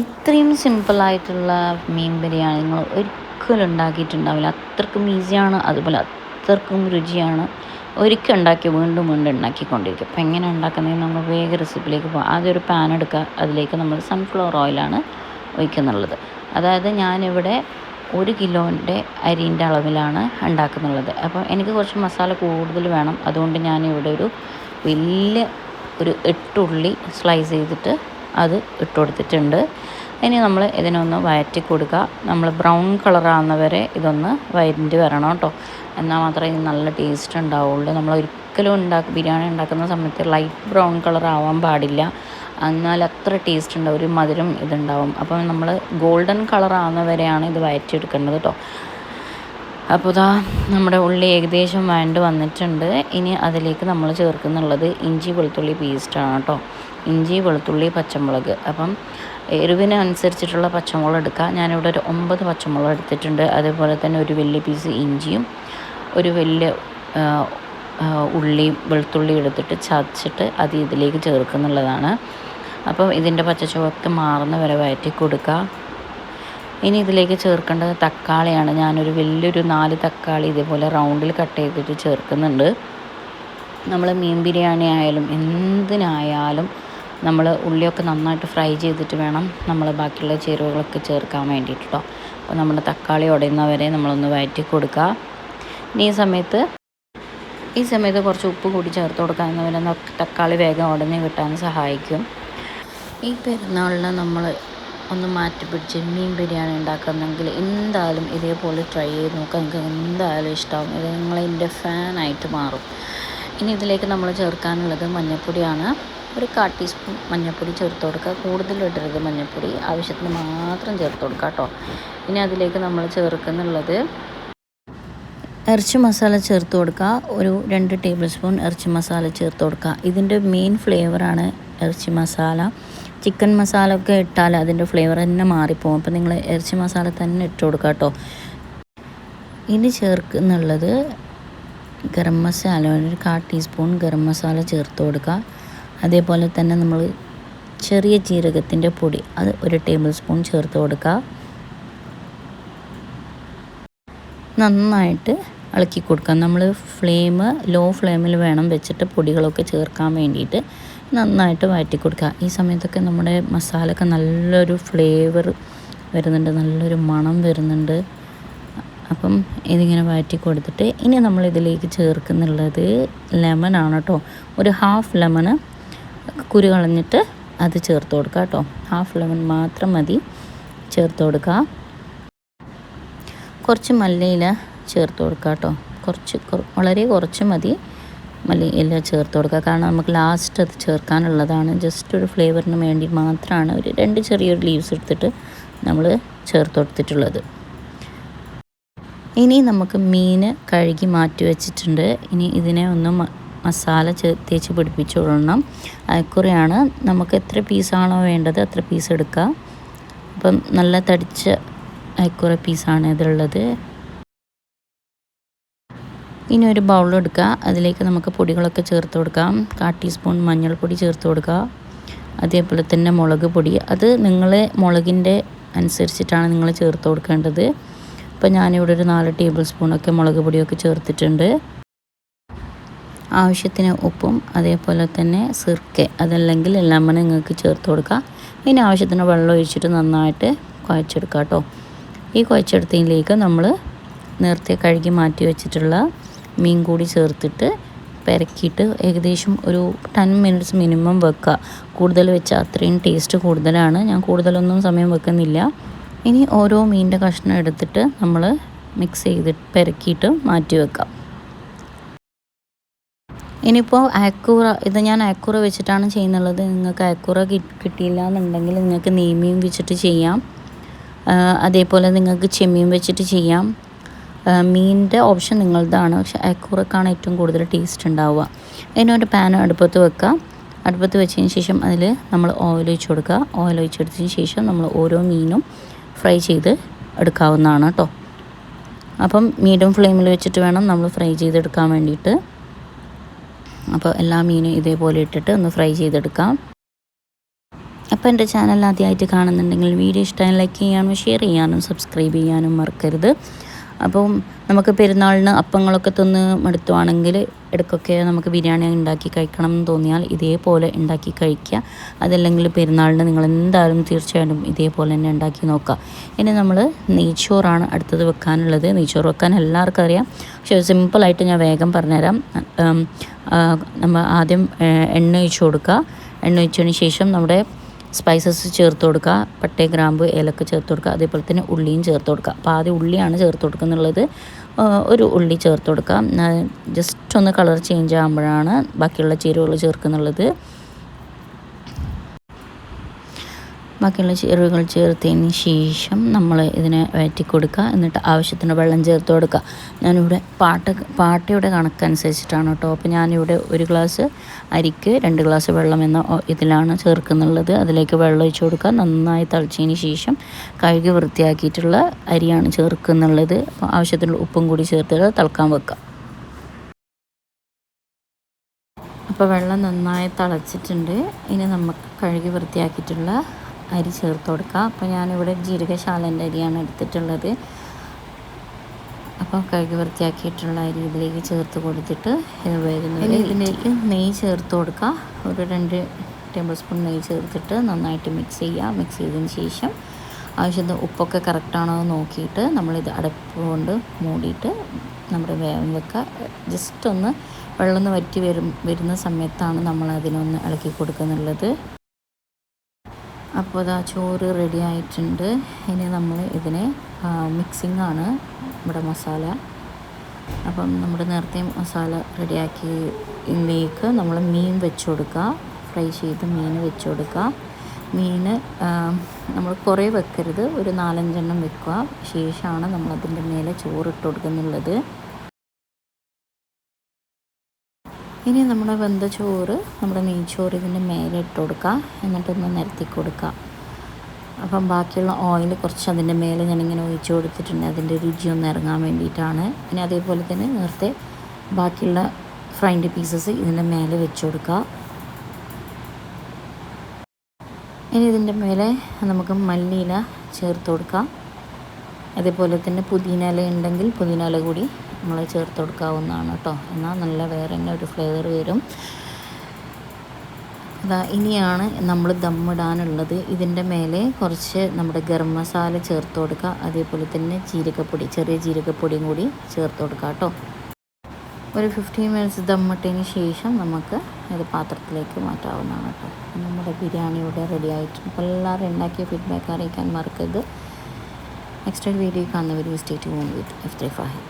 ഇത്രയും സിമ്പിളായിട്ടുള്ള മീൻ ബിരിയാണി നിങ്ങൾ ഒരിക്കലും ഉണ്ടാക്കിയിട്ടുണ്ടാവില്ല. അത്രക്കും ഈസിയാണ് അതുപോലെ അത്രക്കും രുചിയാണ്. ഒരിക്കൽ ഉണ്ടാക്കി വീണ്ടും വീണ്ടും ഉണ്ടാക്കിക്കൊണ്ടിരിക്കും അപ്പോൾ എങ്ങനെ ഉണ്ടാക്കുന്നതെന്ന് നമ്മൾ വേഗം റെസിപ്പിയിലേക്ക് പോകാം ആദ്യം ഒരു പാൻ എടുക്കുക. അതിലേക്ക് നമ്മൾ സൺഫ്ലവർ ഓയിലാണ് ഒഴിക്കുന്നുള്ളത്. അതായത് ഞാനിവിടെ ഒരു കിലോന്റെ അരിന്റെ അളവിലാണ് ഉണ്ടാക്കുന്നുള്ളത്. അപ്പോൾ എനിക്ക് കുറച്ച് മസാല കൂടുതൽ വേണം. അതുകൊണ്ട് ഞാനിവിടെ ഒരു വലിയ ഒരു എട്ടുള്ളി സ്ലൈസ് ചെയ്തിട്ട് അത് ഇട്ട് കൊടുത്തിട്ടുണ്ട്. ഇനി നമ്മൾ ഇതിനൊന്ന് വയറ്റി കൊടുക്കുക നമ്മൾ ബ്രൗൺ കളറാകുന്നവരെ ഇതൊന്ന് വയറ്റി വരണം കേട്ടോ. എന്നാൽ മാത്രമേ ഇത് നല്ല ടേസ്റ്റ് ഉണ്ടാവുള്ളൂ. നമ്മൾ ഒരിക്കലും ഉണ്ടാക്കി ബിരിയാണി ഉണ്ടാക്കുന്ന സമയത്ത് ലൈറ്റ് ബ്രൗൺ കളർ ആവാൻ പാടില്ല. എന്നാൽ അത്ര ടേസ്റ്റ് ഉണ്ടാവും ഒരു മധുരം ഇതുണ്ടാവും. അപ്പം നമ്മൾ ഗോൾഡൻ കളർ ആവുന്ന വരെയാണ് ഇത് വഴറ്റിയെടുക്കേണ്ടത് കേട്ടോ. അപ്പോൾ ഇതാ നമ്മുടെ ഉള്ളി ഏകദേശം വഴണ്ട് വന്നിട്ടുണ്ട്. ഇനി അതിലേക്ക് നമ്മൾ ചേർക്കുന്നുള്ളത് ഇഞ്ചി വെളുത്തുള്ളി പേസ്റ്റാണ് കേട്ടോ. ഇഞ്ചി വെളുത്തുള്ളി പച്ചമുളക്. അപ്പം എരിവിന് അനുസരിച്ചിട്ടുള്ള പച്ചമുളക് എടുക്കുക ഞാനിവിടെ ഒരു ഒമ്പത് പച്ചമുളക് എടുത്തിട്ടുണ്ട്. അതേപോലെ തന്നെ ഒരു വലിയ പീസ് ഇഞ്ചിയും ഒരു വലിയ ഉള്ളിയും വെളുത്തുള്ളി എടുത്തിട്ട് ചതച്ചിട്ട് അത് ഇതിലേക്ക് ചേർക്കുന്നുള്ളതാണ് അപ്പം ഇതിന്റെ പച്ചച്ചുവക്ക് മാറുന്ന വരെ വയറ്റി കൊടുക്കുക. ഇനി ഇതിലേക്ക് ചേർക്കേണ്ടത് തക്കാളിയാണ്. ഞാനൊരു വലിയൊരു നാല് തക്കാളി ഇതേപോലെ റൗണ്ടിൽ കട്ട് ചെയ്തിട്ട് ചേർക്കുന്നുണ്ട്. നമ്മൾ മീൻ ബിരിയാണി ആയാലും എന്തിനായാലും നമ്മൾ ഉള്ളിയൊക്കെ നന്നായിട്ട് ഫ്രൈ ചെയ്തിട്ട് വേണം നമ്മൾ ബാക്കിയുള്ള ചേരുവകളൊക്കെ ചേർക്കാൻ വേണ്ടിയിട്ട് അപ്പോൾ നമ്മുടെ തക്കാളി ഉടയുന്നവരെ നമ്മളൊന്ന് വഴറ്റി കൊടുക്കുക ഇനി ഈ സമയത്ത് ഈ സമയത്ത് കുറച്ച് ഉപ്പ് കൂടി ചേർത്ത് കൊടുക്കാവുന്നവരെ തക്കാളി വേഗം ഉടനെ കിട്ടാൻ സഹായിക്കും. ഈ പെരുന്നാളിന് നമ്മൾ ഒന്ന് മാറ്റി പിടിച്ച് മീൻ ബിരിയാണി ഉണ്ടാക്കുന്നെങ്കിൽ എന്തായാലും ഇതേപോലെ ട്രൈ ചെയ്ത് നോക്കുക നിങ്ങൾക്ക് എന്തായാലും ഇഷ്ടമാവും ഇത് നിങ്ങളെന്റെ ഫാനായിട്ട് മാറും. ഇനി ഇതിലേക്ക് നമ്മൾ ചേർക്കാനുള്ളത് മഞ്ഞൾപ്പൊടിയാണ് ഒരു കാ ടീസ്പൂൺ മഞ്ഞൾപ്പൊടി ചേർത്ത് കൊടുക്കുക. കൂടുതൽ ഇടരുത് മഞ്ഞൾപ്പൊടി. ആവശ്യത്തിന് മാത്രം ചേർത്ത് കൊടുക്കുക കേട്ടോ. ഇനി അതിലേക്ക് നമ്മൾ ചേർക്കുന്നുള്ളത് ഇറച്ചി മസാല ചേർത്ത് കൊടുക്കുക. ഒരു രണ്ട് ടേബിൾ സ്പൂൺ ഇറച്ചി മസാല ചേർത്ത് കൊടുക്കുക. ഇതിന്റെ മെയിൻ ഫ്ലേവറാണ് ഇറച്ചി മസാല. ചിക്കൻ മസാല ഒക്കെ ഇട്ടാൽ അതിന്റെ ഫ്ലേവർ തന്നെ മാറിപ്പോകും. അപ്പോൾ നിങ്ങൾ ഇറച്ചി മസാല തന്നെ ഇട്ട് കൊടുക്കുക കേട്ടോ. ഇനി ചേർക്കുന്നുള്ളത് ഗരം മസാല. ഒരു കാ ടീസ്പൂൺ ഗരം മസാല ചേർത്ത് കൊടുക്കുക. അതേപോലെ തന്നെ നമ്മൾ ചെറിയ ജീരകത്തിന്റെ പൊടി അത് ഒരു ടേബിൾ സ്പൂൺ ചേർത്ത് കൊടുക്കുക. നന്നായിട്ട് ഇളക്കി കൊടുക്കാം നമ്മൾ ഫ്ലെയിം ലോ ഫ്ലെയിമിൽ വേണം വെച്ചിട്ട് പൊടികളൊക്കെ ചേർക്കാൻ വേണ്ടിയിട്ട് നന്നായിട്ട് വഴറ്റി കൊടുക്കുക. ഈ സമയത്തൊക്കെ നമ്മുടെ മസാലയൊക്കെ നല്ലൊരു ഫ്ലേവർ വരുന്നുണ്ട് നല്ലൊരു മണം വരുന്നുണ്ട്. അപ്പം ഇതിങ്ങനെ വഴറ്റി കൊടുത്തിട്ട് ഇനി നമ്മൾ ഇതിലേക്ക് ചേർക്കുന്നുള്ളത് ആണ് കേട്ടോ. ഒരു ഹാഫ് ലെമണ് കുരു കളഞ്ഞിട്ട് അത് ചേർത്ത് കൊടുക്കുക കേട്ടോ. ഹാഫ് ലെമൺ മാത്രം മതി. ചേർത്ത് കൊടുക്കുക കുറച്ച് മല്ലിയില ചേർത്ത് കൊടുക്കുക കേട്ടോ. കുറച്ച് വളരെ കുറച്ച് മതി. മല്ലി ഇല ചേർത്ത് കൊടുക്കുക കാരണം നമുക്ക് ലാസ്റ്റ് അത് ചേർക്കാനുള്ളതാണ്. ജസ്റ്റ് ഒരു ഫ്ലേവറിന് വേണ്ടി മാത്രമാണ് ഒരു രണ്ട് ചെറിയൊരു ലീവ്സ് എടുത്തിട്ട് നമ്മൾ ചേർത്ത് കൊടുത്തിട്ടുള്ളത്. ഇനി നമുക്ക് മീൻ കഴുകി മാറ്റി വെച്ചിട്ടുണ്ട്. ഇനി ഇതിനെ ഒന്ന് മസാല തേച്ച് പിടിപ്പിച്ചു അയക്കുറയാണ്. നമുക്ക് എത്ര പീസാണോ വേണ്ടത് അത്ര പീസ് എടുക്കുക അപ്പം നല്ല തടിച്ച അയക്കുറ പീസാണ് ഇതിലുള്ളത്. ഇനി ഒരു ബൗൾ എടുക്കുക അതിലേക്ക് നമുക്ക് പൊടികളൊക്കെ ചേർത്ത് കൊടുക്കാം. കാ ടീസ്പൂൺ മഞ്ഞൾപ്പൊടി ചേർത്ത് കൊടുക്കുക അതേപോലെ തന്നെ മുളക് പൊടി. അത് നിങ്ങൾ മുളകിന്റെ അനുസരിച്ചിട്ടാണ് നിങ്ങൾ ചേർത്ത് കൊടുക്കേണ്ടത്. അപ്പോൾ ഞാനിവിടെ ഒരു നാല് ടേബിൾ സ്പൂണൊക്കെ മുളക് പൊടിയൊക്കെ ചേർത്തിട്ടുണ്ട്. ആവശ്യത്തിന് ഉപ്പും അതേപോലെ തന്നെ സിർക്കെ അതല്ലെങ്കിൽ ലെമൺ നിങ്ങൾക്ക് ചേർത്ത് കൊടുക്കാം. ഇനി ആവശ്യത്തിന് വെള്ളം ഒഴിച്ചിട്ട് നന്നായിട്ട് കുഴച്ചെടുക്കുക കേട്ടോ ഈ കുഴച്ചെടുത്തതിലേക്ക് നമ്മൾ നേരത്തെ കഴുകി മാറ്റി വെച്ചിട്ടുള്ള മീൻ കൂടി ചേർത്തിട്ട് പെരക്കിയിട്ട് ഏകദേശം ഒരു ടെൻ മിനിറ്റ്സ് മിനിമം വെക്കുക. കൂടുതൽ വെച്ചാൽ അത്രയും ടേസ്റ്റ് കൂടുതലാണ്. ഞാൻ കൂടുതലൊന്നും സമയം വെക്കുന്നില്ല. ഇനി ഓരോ മീനിന്റെ കഷ്ണം എടുത്തിട്ട് നമ്മൾ മിക്സ് ചെയ്തിട്ട് പെരക്കിയിട്ട് മാറ്റി വെക്കാം. ഇനിയിപ്പോൾ അയക്കൂറ ഇത് ഞാൻ അയക്കൂറ വെച്ചിട്ടാണ് ചെയ്യുന്നുള്ളത്. നിങ്ങൾക്ക് അയക്കൂറ കിട്ടിയില്ല എന്നുണ്ടെങ്കിൽ നിങ്ങൾക്ക് നെയ്മീൻ വെച്ചിട്ട് ചെയ്യാം. അതേപോലെ നിങ്ങൾക്ക് ചെമ്മീൻ വെച്ചിട്ട് ചെയ്യാം. മീനിന്റെ ഓപ്ഷൻ നിങ്ങളതാണ് പക്ഷെ അയക്കൂറക്കാണ് ഏറ്റവും കൂടുതൽ ടേസ്റ്റ് ഉണ്ടാവുക. അതിനൊരു പാൻ അടുപ്പത്ത് വെക്കുക. അടുപ്പത്ത് വെച്ചതിന് ശേഷം അതിൽ നമ്മൾ ഓയിൽ ഒഴിച്ച് കൊടുക്കുക. ഓയിൽ ഒഴിച്ചെടുത്തതിന് ശേഷം നമ്മൾ ഓരോ മീനും ഫ്രൈ ചെയ്ത് എടുക്കാവുന്നതാണ് കേട്ടോ. അപ്പം മീഡിയം ഫ്ലെയിമിൽ വെച്ചിട്ട് വേണം നമ്മൾ ഫ്രൈ ചെയ്തെടുക്കാൻ വേണ്ടിയിട്ട്. അപ്പോൾ എല്ലാ മീനും ഇതേപോലെ ഇട്ടിട്ട് ഒന്ന് ഫ്രൈ ചെയ്തെടുക്കാം. അപ്പോൾ എന്റെ ചാനൽ ആദ്യമായിട്ട് കാണുന്നുണ്ടെങ്കിൽ വീഡിയോ ഇഷ്ടമായി ലൈക്ക് ചെയ്യാനും ഷെയർ ചെയ്യാനും സബ്സ്ക്രൈബ് ചെയ്യാനും മറക്കരുത്. അപ്പം നമുക്ക് പെരുന്നാളിന് അപ്പങ്ങളൊക്കെ തിന്ന് മടുത്തുവാണെങ്കിൽ ഇടയ്ക്കൊക്കെ നമുക്ക് ബിരിയാണി ഉണ്ടാക്കി കഴിക്കണം എന്ന് തോന്നിയാൽ ഇതേപോലെ ഉണ്ടാക്കി കഴിക്കുക. അതല്ലെങ്കിൽ പെരുന്നാളിന് നിങ്ങൾ എന്തായാലും തീർച്ചയായിട്ടും ഇതേപോലെ തന്നെ ഉണ്ടാക്കി നോക്കുക. ഇനി നമ്മൾ നെയ്ച്ചോറാണ് അടുത്തത് വെക്കാനുള്ളത്. നെയ്ച്ചോറ് വെക്കാൻ എല്ലാവർക്കും അറിയാം. പക്ഷേ സിമ്പിളായിട്ട് ഞാൻ വേഗം പറഞ്ഞുതരാം. നമ്മൾ ആദ്യം എണ്ണ ഒഴിച്ച് കൊടുക്കുക. എണ്ണ ഒഴിച്ചതിന് ശേഷം നമ്മുടെ സ്പൈസസ് ചേർത്ത് കൊടുക്കുക. പട്ടേ ഗ്രാമ്പ് ഏലക്ക ചേർത്ത് കൊടുക്കുക. അതേപോലെ തന്നെ ഉള്ളിയും ചേർത്ത് കൊടുക്കുക. അപ്പോൾ ആദ്യം ഉള്ളിയാണ് ചേർത്ത് കൊടുക്കുന്നുള്ളത് ഒരു ഉള്ളി ചേർത്ത് കൊടുക്കുക. ജസ്റ്റ് ഒന്ന് കളർ ചേഞ്ച് ആകുമ്പോഴാണ് ബാക്കിയുള്ള ചേരുവകൾ ചേർക്കുന്നുള്ളത് ബാക്കിയുള്ള ചേരുവകൾ ചേർത്തതിന് ശേഷം നമ്മൾ ഇതിനെ വയറ്റി കൊടുക്കുക എന്നിട്ട് ആവശ്യത്തിന് വെള്ളം ചേർത്ത് കൊടുക്കുക. ഞാനിവിടെ പാട്ട പാട്ടയുടെ കണക്കനുസരിച്ചിട്ടാണ് കേട്ടോ. അപ്പോൾ ഞാനിവിടെ ഒരു ഗ്ലാസ് അരിക്ക് രണ്ട് ഗ്ലാസ് വെള്ളം എന്ന ഇതിലാണ് ചേർക്കുന്നുള്ളത്. അതിലേക്ക് വെള്ളം ഒഴിച്ച് കൊടുക്കുക. നന്നായി തളിച്ചതിന് ശേഷം കഴുകി വൃത്തിയാക്കിയിട്ടുള്ള അരിയാണ് ചേർക്കുന്നുള്ളത്. അപ്പോൾ ആവശ്യത്തിനുള്ള ഉപ്പും കൂടി ചേർത്ത് തിളക്കാൻ വെക്കുക. അപ്പോൾ വെള്ളം നന്നായി തിളച്ചിട്ടുണ്ട്. ഇനി നമുക്ക് കഴുകി വൃത്തിയാക്കിയിട്ടുള്ള അരി ചേർത്ത് കൊടുക്കുക. അപ്പോൾ ഞാനിവിടെ ജീരകശാലന്റെ അരിയാണ് എടുത്തിട്ടുള്ളത്. അപ്പോൾ കഴുകി വൃത്തിയാക്കിയിട്ടുള്ള അരി ഇതിലേക്ക് ചേർത്ത് കൊടുത്തിട്ട് ഇത് വരുന്നത് ഇതിലേക്ക് നെയ്യ് ചേർത്ത് കൊടുക്കുക. ഒരു രണ്ട് ടേബിൾ സ്പൂൺ നെയ്യ് ചേർത്തിട്ട് നന്നായിട്ട് മിക്സ് ചെയ്യുക. മിക്സ് ചെയ്തതിന് ശേഷം ആവശ്യത്തിന് ഉപ്പൊക്കെ കറക്റ്റാണോ എന്ന് നോക്കിയിട്ട് നമ്മളിത് അടപ്പ് കൊണ്ട് മൂടിയിട്ട് നമ്മുടെ വേഗം വെക്കുക. ജസ്റ്റ് ഒന്ന് വെള്ളം ഒന്ന് വറ്റി വരും വരുന്ന സമയത്താണ് നമ്മൾ അതിനൊന്ന് ഇളക്കി കൊടുക്കുന്നുള്ളത് അപ്പോൾ അതാ ചോറ് റെഡി ആയിട്ടുണ്ട്. ഇനി നമ്മൾ ഇതിനെ മിക്സിംഗ് ആണ് നമ്മുടെ മസാല. അപ്പം നമ്മുടെ നേരത്തെ മസാല റെഡിയാക്കി ഇതിലേക്ക് നമ്മൾ മീൻ വെച്ച് കൊടുക്കുക ഫ്രൈ ചെയ്ത് മീൻ വെച്ച് കൊടുക്കുക മീൻ നമ്മൾ കുറേ വെക്കരുത്. ഒരു നാലഞ്ചെണ്ണം വെക്കുക. ശേഷമാണ് നമ്മളതിന്റെ മേലെ ചോറിട്ട് കൊടുക്കുന്നുള്ളത്. ഇനി നമ്മുടെ വെന്ത ചോറ് നമ്മുടെ നെയ്ച്ചോറ് ഇതിന്റെ മേലെ ഇട്ട് കൊടുക്കുക എന്നിട്ടൊന്ന് നിരത്തി കൊടുക്കുക അപ്പം ബാക്കിയുള്ള ഓയിൽ കുറച്ച് അതിന്റെ മേലെ ഞാനിങ്ങനെ ഒഴിച്ചു കൊടുത്തിട്ടുണ്ട്. അതിന്റെ രുചി ഒന്ന് ഇറങ്ങാൻ വേണ്ടിയിട്ടാണ്. പിന്നെ അതേപോലെ തന്നെ നേരത്തെ ബാക്കിയുള്ള ഫ്രൈൻഡ് പീസസ് ഇതിന്റെ മേലെ വെച്ച് കൊടുക്കുക ഇനി ഇതിന്റെ മേലെ നമുക്ക് മല്ലിയില ചേർത്ത് കൊടുക്കാം. അതേപോലെ തന്നെ പുതിന ഇല ഉണ്ടെങ്കിൽ പുതിന ഇല കൂടി നമ്മൾ ചേർത്ത് കൊടുക്കാവുന്നതാണ് കേട്ടോ. എന്നാൽ നല്ല വേറെ തന്നെ ഒരു ഫ്ലേവർ വരും. അതാ ഇനിയാണ് നമ്മൾ ദമ്മിടാനുള്ളത് ഇതിന്റെ മേലെ കുറച്ച് നമ്മുടെ ഗരം മസാല ചേർത്ത് കൊടുക്കുക. അതേപോലെ തന്നെ ജീരകപ്പൊടി ചെറിയ ജീരകപ്പൊടിയും കൂടി ചേർത്ത് കൊടുക്കുക കേട്ടോ. ഒരു ഫിഫ്റ്റീൻ മിനിറ്റ്സ് ദമ്മിട്ടതിന് ശേഷം നമുക്ക് ഇത് പാത്രത്തിലേക്ക് മാറ്റാവുന്നതാണ് കേട്ടോ. നമ്മുടെ ബിരിയാണി ഇവിടെ റെഡി ആയിട്ടുണ്ട്. അപ്പോൾ എല്ലാവരും ഉണ്ടാക്കിയ ഫീഡ്ബാക്ക് അറിയിക്കാൻ മറക്കരുത്. നെക്സ്റ്റ് വീഡിയോ കാണുന്നവർ state home with F three five